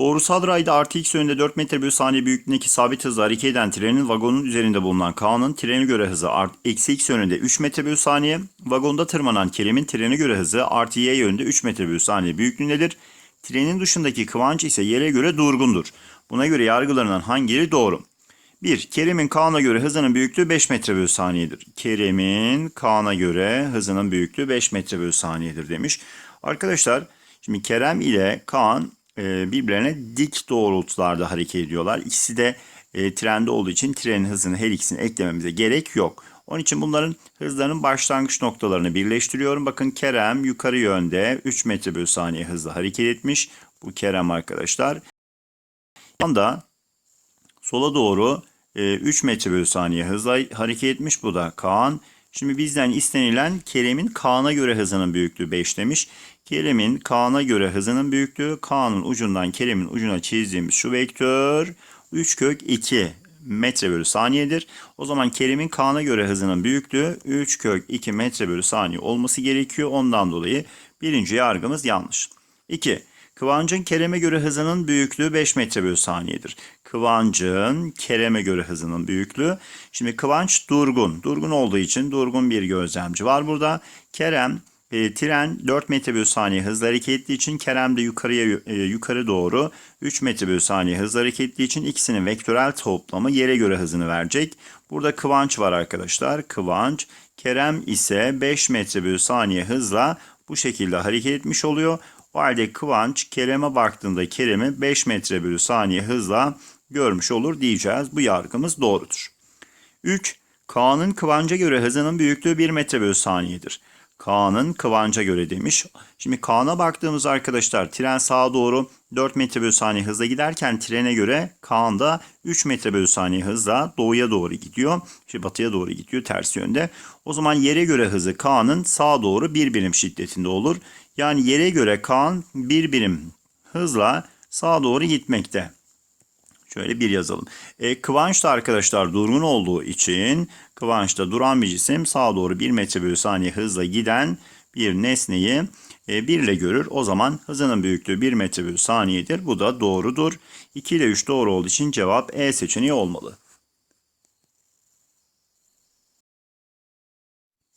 Doğrusal rayda artı x yönünde 4 metre bölü saniye büyüklüğündeki sabit hızla hareket eden trenin vagonun üzerinde bulunan K'nın trene göre hızı art, eksi x yönünde 3 metre bölü saniye. Vagonda tırmanan Kerem'in trene göre hızı artı y yönünde 3 metre bölü saniye büyüklüğündedir. Trenin dışındaki Kıvanç ise yere göre durgundur. Buna göre yargılarından hangileri doğru? 1. Kerem'in Kaan'a göre hızının büyüklüğü 5 metre bölü saniyedir. Kerem'in Kaan'a göre hızının büyüklüğü 5 metre bölü saniyedir demiş. Arkadaşlar şimdi Kerem ile Kaan e, birbirlerine dik doğrultularda hareket ediyorlar. İkisi de e, trende olduğu için trenin hızını her ikisini eklememize gerek yok. Onun için bunların hızlarının başlangıç noktalarını birleştiriyorum. Bakın Kerem yukarı yönde 3 metre bölü saniye hızla hareket etmiş. Bu Kerem arkadaşlar. anda sola doğru e, 3 metre bölü saniye hızla hareket etmiş. Bu da Kaan. Şimdi bizden istenilen Kerem'in Kaan'a göre hızının büyüklüğü 5 demiş. Kerem'in Kaan'a göre hızının büyüklüğü Kaan'ın ucundan Kerem'in ucuna çizdiğimiz şu vektör 3 kök 2 metre bölü saniyedir. O zaman Kerem'in Kaan'a göre hızının büyüklüğü 3 kök 2 metre bölü saniye olması gerekiyor. Ondan dolayı birinci yargımız yanlış. 2. Kıvancın Kerem'e göre hızının büyüklüğü 5 metre bölü saniyedir. Kıvancın Kerem'e göre hızının büyüklüğü. Şimdi Kıvanç durgun. Durgun olduğu için durgun bir gözlemci var burada. Kerem e, tren 4 metre bölü saniye hızla hareket ettiği için Kerem de yukarıya e, yukarı doğru 3 metre bölü saniye hızla hareket ettiği için ikisinin vektörel toplamı yere göre hızını verecek. Burada Kıvanç var arkadaşlar. Kıvanç. Kerem ise 5 metre bölü saniye hızla bu şekilde hareket etmiş oluyor. O halde Kıvanç Kerem'e baktığında Kerem'i 5 metre bölü saniye hızla görmüş olur diyeceğiz. Bu yargımız doğrudur. 3. Kaan'ın Kıvanç'a göre hızının büyüklüğü 1 metre bölü saniyedir. Kaan'ın Kıvanç'a göre demiş. Şimdi Kaan'a baktığımız arkadaşlar tren sağa doğru 4 metre bölü saniye hızla giderken trene göre Kaan da 3 metre bölü saniye hızla doğuya doğru gidiyor. İşte batıya doğru gidiyor ters yönde. O zaman yere göre hızı Kaan'ın sağa doğru bir birim şiddetinde olur. Yani yere göre Kaan bir birim hızla sağa doğru gitmekte. Şöyle bir yazalım. E, Kıvanç da arkadaşlar durgun olduğu için Kıvanç da duran bir cisim sağa doğru 1 metre bölü saniye hızla giden bir nesneyi e, 1 ile görür. O zaman hızının büyüklüğü 1 metre bölü saniyedir. Bu da doğrudur. 2 ile 3 doğru olduğu için cevap E seçeneği olmalı.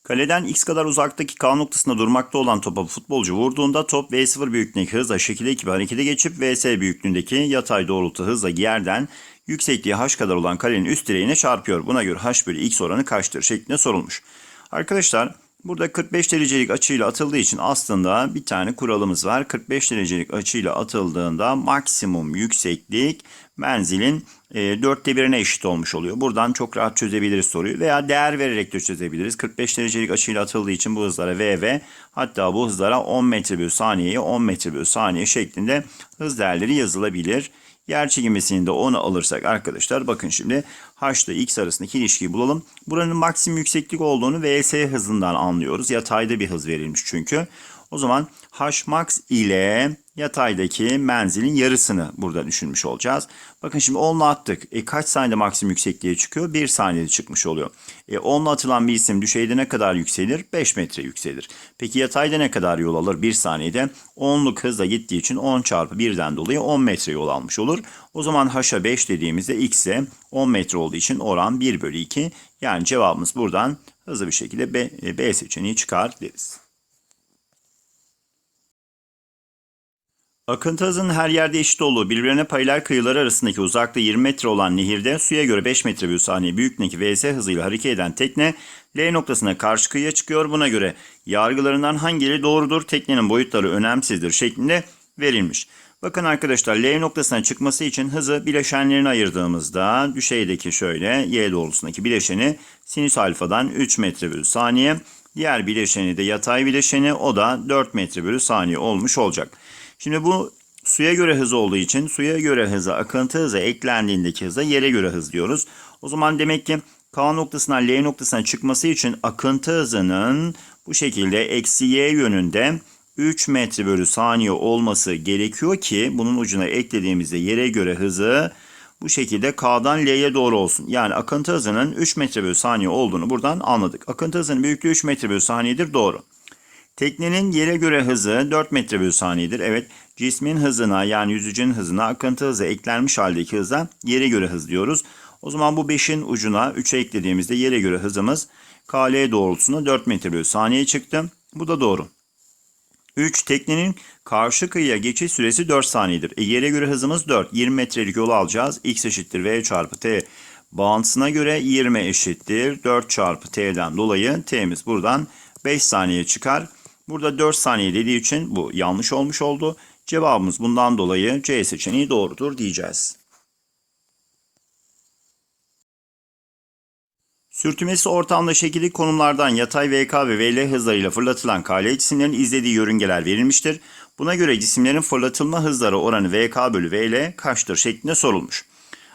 Kaleden x kadar uzaktaki K noktasında durmakta olan topa futbolcu vurduğunda top V0 büyüklüğündeki hızla şekil 2 harekete geçip VS büyüklüğündeki yatay doğrultu hızla yerden yüksekliği h kadar olan kalenin üst direğine çarpıyor. Buna göre h bölü x oranı kaçtır şeklinde sorulmuş. Arkadaşlar burada 45 derecelik açıyla atıldığı için aslında bir tane kuralımız var. 45 derecelik açıyla atıldığında maksimum yükseklik menzilin e, dörtte birine eşit olmuş oluyor. Buradan çok rahat çözebiliriz soruyu veya değer vererek de çözebiliriz. 45 derecelik açıyla atıldığı için bu hızlara v ve hatta bu hızlara 10 metre bölü saniyeye 10 metre bölü saniye şeklinde hız değerleri yazılabilir. Yer çekimesini de 10'a alırsak arkadaşlar bakın şimdi h ile x arasındaki ilişkiyi bulalım. Buranın maksimum yükseklik olduğunu vs hızından anlıyoruz. Yatayda bir hız verilmiş çünkü. O zaman h max ile yataydaki menzilin yarısını burada düşünmüş olacağız. Bakın şimdi 10'la attık. E kaç saniyede maksimum yüksekliğe çıkıyor? 1 saniyede çıkmış oluyor. E 10'la atılan bir isim düşeyde ne kadar yükselir? 5 metre yükselir. Peki yatayda ne kadar yol alır? 1 saniyede 10'luk hızla gittiği için 10 çarpı 1'den dolayı 10 metre yol almış olur. O zaman h'a 5 dediğimizde x'e 10 metre olduğu için oran 1 bölü 2. Yani cevabımız buradan hızlı bir şekilde B, B seçeneği çıkar deriz. Akıntı hızının her yerde eşit olduğu birbirine paralel kıyılar arasındaki uzaklığı 20 metre olan nehirde suya göre 5 metre bölü saniye büyüklüğündeki VS hızıyla hareket eden tekne L noktasına karşı kıyıya çıkıyor. Buna göre yargılarından hangileri doğrudur? Teknenin boyutları önemsizdir şeklinde verilmiş. Bakın arkadaşlar L noktasına çıkması için hızı bileşenlerine ayırdığımızda düşeydeki şöyle Y doğrultusundaki bileşeni sinüs alfadan 3 metre bölü saniye. Diğer bileşeni de yatay bileşeni o da 4 metre bölü saniye olmuş olacak. Şimdi bu suya göre hız olduğu için suya göre hıza akıntı hızı eklendiğindeki hıza yere göre hız diyoruz. O zaman demek ki K noktasından L noktasına çıkması için akıntı hızının bu şekilde eksi Y yönünde 3 metre bölü saniye olması gerekiyor ki bunun ucuna eklediğimizde yere göre hızı bu şekilde K'dan L'ye doğru olsun. Yani akıntı hızının 3 metre bölü saniye olduğunu buradan anladık. Akıntı hızının büyüklüğü 3 metre bölü saniyedir doğru. Teknenin yere göre hızı 4 metre bölü saniyedir. Evet cismin hızına yani yüzücünün hızına akıntı hızı eklenmiş haldeki hıza yere göre hız diyoruz. O zaman bu 5'in ucuna 3'e eklediğimizde yere göre hızımız KL doğrultusunda 4 metre bölü saniye çıktı. Bu da doğru. 3. Teknenin karşı kıyıya geçiş süresi 4 saniyedir. E, yere göre hızımız 4. 20 metrelik yolu alacağız. X eşittir V çarpı T. Bağıntısına göre 20 eşittir 4 çarpı T'den dolayı T'miz buradan 5 saniye çıkar. Burada 4 saniye dediği için bu yanlış olmuş oldu. Cevabımız bundan dolayı C seçeneği doğrudur diyeceğiz. Sürtünmesi ortamda şekilli konumlardan yatay VK ve VL hızlarıyla fırlatılan KL cisimlerin izlediği yörüngeler verilmiştir. Buna göre cisimlerin fırlatılma hızları oranı VK bölü VL kaçtır şeklinde sorulmuş.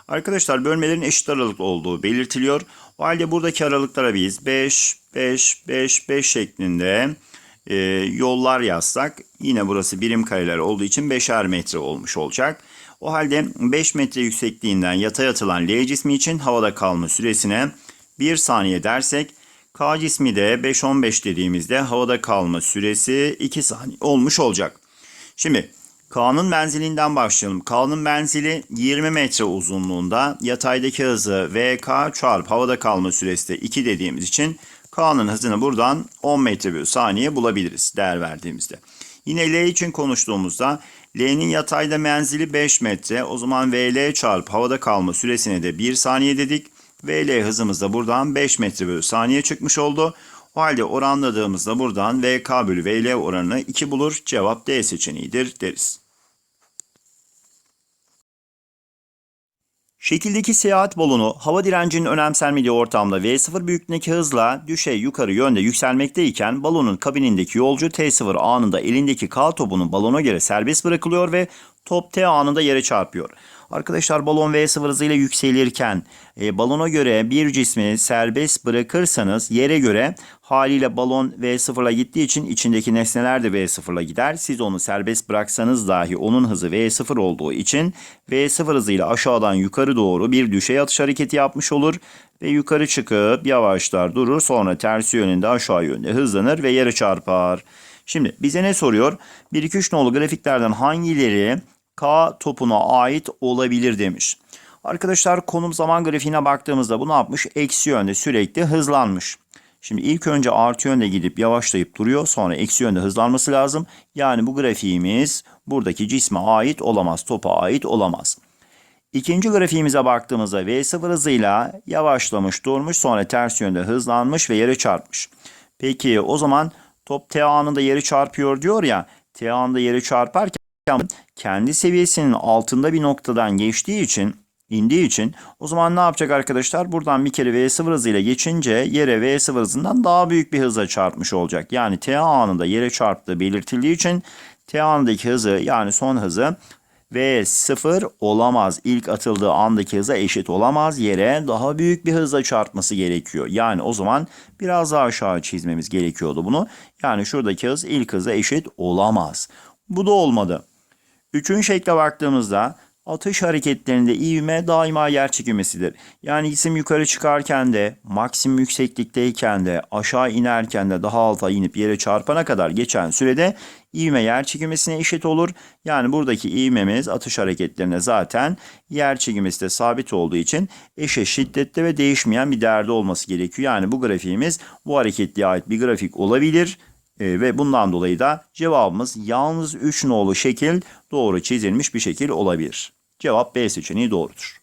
Arkadaşlar bölmelerin eşit aralıklı olduğu belirtiliyor. O halde buradaki aralıklara biz 5, 5, 5, 5 şeklinde e, yollar yazsak yine burası birim kareler olduğu için 5'er metre olmuş olacak. O halde 5 metre yüksekliğinden yatay atılan L cismi için havada kalma süresine 1 saniye dersek K cismi de 5-15 dediğimizde havada kalma süresi 2 saniye olmuş olacak. Şimdi K'nın menzilinden başlayalım. K'nın menzili 20 metre uzunluğunda yataydaki hızı VK çarpı havada kalma süresi de 2 dediğimiz için K'nın hızını buradan 10 metre bölü saniye bulabiliriz değer verdiğimizde. Yine L için konuştuğumuzda L'nin yatayda menzili 5 metre. O zaman VL çarpı havada kalma süresine de 1 saniye dedik. VL hızımız da buradan 5 metre bölü saniye çıkmış oldu. O halde oranladığımızda buradan VK bölü VL oranını 2 bulur. Cevap D seçeneğidir deriz. Şekildeki seyahat balonu hava direncinin önemsenmediği ortamda V0 büyüklüğündeki hızla düşey yukarı yönde yükselmekteyken balonun kabinindeki yolcu T0 anında elindeki K topunu balona göre serbest bırakılıyor ve top T anında yere çarpıyor. Arkadaşlar balon V0 hızıyla yükselirken e, balona göre bir cismi serbest bırakırsanız yere göre haliyle balon V0'la gittiği için içindeki nesneler de V0'la gider. Siz onu serbest bıraksanız dahi onun hızı V0 olduğu için V0 hızıyla aşağıdan yukarı doğru bir düşey atış hareketi yapmış olur ve yukarı çıkıp yavaşlar durur sonra tersi yönünde aşağı yönde hızlanır ve yere çarpar. Şimdi bize ne soruyor? 1-2-3 nolu grafiklerden hangileri K topuna ait olabilir demiş. Arkadaşlar konum zaman grafiğine baktığımızda bu ne yapmış? Eksi yönde sürekli hızlanmış. Şimdi ilk önce artı yönde gidip yavaşlayıp duruyor. Sonra eksi yönde hızlanması lazım. Yani bu grafiğimiz buradaki cisme ait olamaz. Topa ait olamaz. İkinci grafiğimize baktığımızda V0 hızıyla yavaşlamış durmuş. Sonra ters yönde hızlanmış ve yere çarpmış. Peki o zaman top T anında yere çarpıyor diyor ya. T anında yere çarparken kendi seviyesinin altında bir noktadan geçtiği için indiği için o zaman ne yapacak arkadaşlar? Buradan bir kere V0 hızıyla geçince yere V0 hızından daha büyük bir hıza çarpmış olacak. Yani T anında yere çarptığı belirtildiği için T anındaki hızı yani son hızı V0 olamaz. İlk atıldığı andaki hıza eşit olamaz. Yere daha büyük bir hızla çarpması gerekiyor. Yani o zaman biraz daha aşağı çizmemiz gerekiyordu bunu. Yani şuradaki hız ilk hıza eşit olamaz. Bu da olmadı. Üçüncü şekle baktığımızda atış hareketlerinde ivme daima yer çekimesidir. Yani cisim yukarı çıkarken de maksimum yükseklikteyken de aşağı inerken de daha alta inip yere çarpana kadar geçen sürede ivme yer çekimesine eşit olur. Yani buradaki ivmemiz atış hareketlerine zaten yer çekimesi de sabit olduğu için eşe şiddetli ve değişmeyen bir değerde olması gerekiyor. Yani bu grafiğimiz bu hareketliğe ait bir grafik olabilir. E, ve bundan dolayı da cevabımız yalnız 3 nolu şekil doğru çizilmiş bir şekil olabilir. Cevap B seçeneği doğrudur.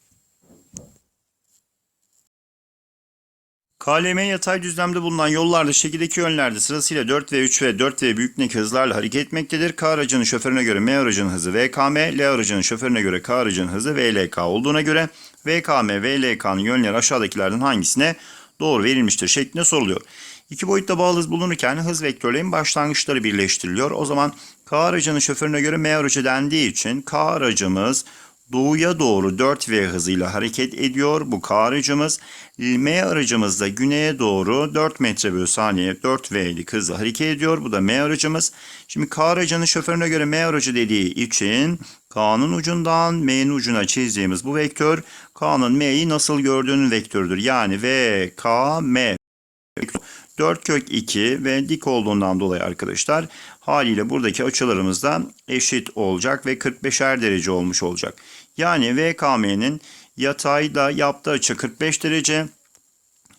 KLM yatay düzlemde bulunan yollarda şekildeki yönlerde sırasıyla 4 ve 3 ve 4 ve büyüklüğündeki hızlarla hareket etmektedir. K aracının şoförüne göre M aracının hızı VKM, L aracının şoförüne göre K aracının hızı VLK olduğuna göre VKM VLK'nın yönleri aşağıdakilerden hangisine doğru verilmiştir şeklinde soruluyor. İki boyutta bağlı hız bulunurken hız vektörlerinin başlangıçları birleştiriliyor. O zaman K aracının şoförüne göre M aracı dendiği için K aracımız doğuya doğru 4V hızıyla hareket ediyor. Bu K aracımız. M aracımız da güneye doğru 4 metre bölü saniye 4V'lik hızla hareket ediyor. Bu da M aracımız. Şimdi K aracının şoförüne göre M aracı dediği için K'nın ucundan M'nin ucuna çizdiğimiz bu vektör K'nın M'yi nasıl gördüğünün vektörüdür. Yani V, K, M 4 kök 2 ve dik olduğundan dolayı arkadaşlar haliyle buradaki açılarımız da eşit olacak ve 45'er derece olmuş olacak. Yani VKM'nin yatayda yaptığı açı 45 derece.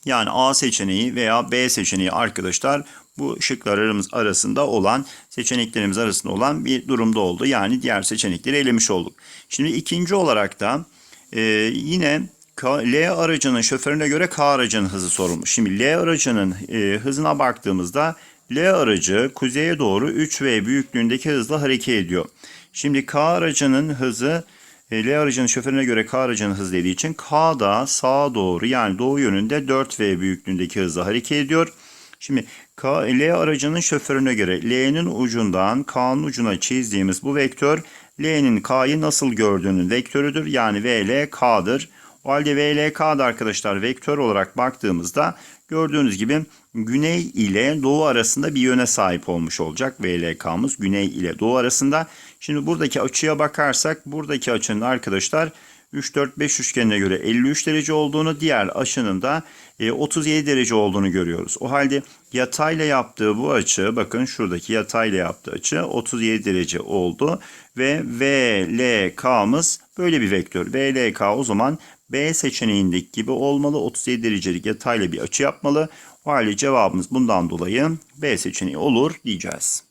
Yani A seçeneği veya B seçeneği arkadaşlar bu şıklarımız arasında olan seçeneklerimiz arasında olan bir durumda oldu. Yani diğer seçenekleri elemiş olduk. Şimdi ikinci olarak da e, yine L aracının şoförüne göre K aracının hızı sorulmuş. Şimdi L aracının e, hızına baktığımızda L aracı kuzeye doğru 3V büyüklüğündeki hızla hareket ediyor. Şimdi K aracının hızı e, L aracının şoförüne göre K aracının hızı dediği için K da sağa doğru yani doğu yönünde 4V büyüklüğündeki hızla hareket ediyor. Şimdi K, L aracının şoförüne göre L'nin ucundan K'nın ucuna çizdiğimiz bu vektör L'nin K'yı nasıl gördüğünün vektörüdür. Yani VL K'dır. O halde VLK'da arkadaşlar vektör olarak baktığımızda gördüğünüz gibi güney ile doğu arasında bir yöne sahip olmuş olacak. VLK'mız güney ile doğu arasında. Şimdi buradaki açıya bakarsak buradaki açının arkadaşlar 3, 4, 5 üçgenine göre 53 derece olduğunu, diğer açının da e, 37 derece olduğunu görüyoruz. O halde yatayla yaptığı bu açı, bakın şuradaki yatayla yaptığı açı 37 derece oldu. Ve VLK'mız böyle bir vektör. VLK o zaman B seçeneğindeki gibi olmalı. 37 derecelik yatayla bir açı yapmalı. O halde cevabımız bundan dolayı B seçeneği olur diyeceğiz.